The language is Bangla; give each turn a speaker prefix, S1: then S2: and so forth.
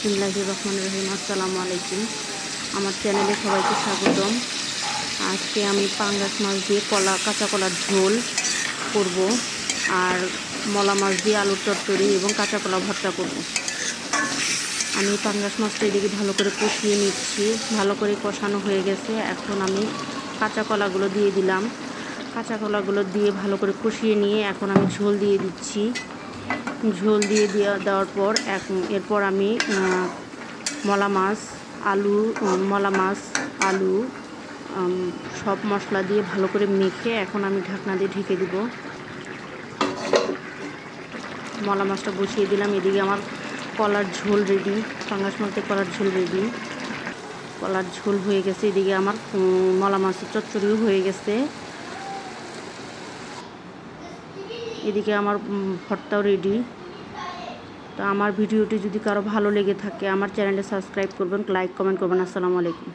S1: বিসমিল্লাহির রহমান রহিম। আসসালামু আলাইকুম। আমার চ্যানেলে সবাইকে স্বাগতম। আজকে আমি পাঙ্গাস মাছ দিয়ে কলা, কাঁচা কলার ঝোল করব আর মলা মাছ দিয়ে আলুর চচ্চড়ি এবং কাঁচা কলা ভর্তা করব। আমি পাঙ্গাস মাছটা এদিকে ভালো করে কষিয়ে নিচ্ছি। ভালো করে কষানো হয়ে গেছে। এখন আমি কাঁচা কলাগুলো দিয়ে দিলাম। কাঁচা কলাগুলো দিয়ে ভালো করে কষিয়ে নিয়ে এখন আমি ঝোল দিয়ে দিচ্ছি। ঝোল দিয়ে দেওয়া, দেওয়ার পর এক এরপর আমি মলা মাছ, আলু মলা মাছ, আলু সব মশলা দিয়ে ভালো করে মেখে এখন আমি ঢাকনা দিয়ে ঢেকে দিব। মলা মাছটা বসিয়ে দিলাম, এদিকে আমার কলার ঝোল রেডি পাঙ্গাস মাছের কলার ঝোল রেডি কলার ঝোল হয়ে গেছে, এদিকে আমার মলা মাছের চচ্চড়িও হয়ে গেছে। এদিকে আমার ভর্তাও রেডি তো আমার ভিডিওটি যদি কারও ভালো লেগে থাকে, আমার চ্যানেলে সাবস্ক্রাইব করবেন লাইক কমেন্ট করবেন। আসসালামু আলাইকুম।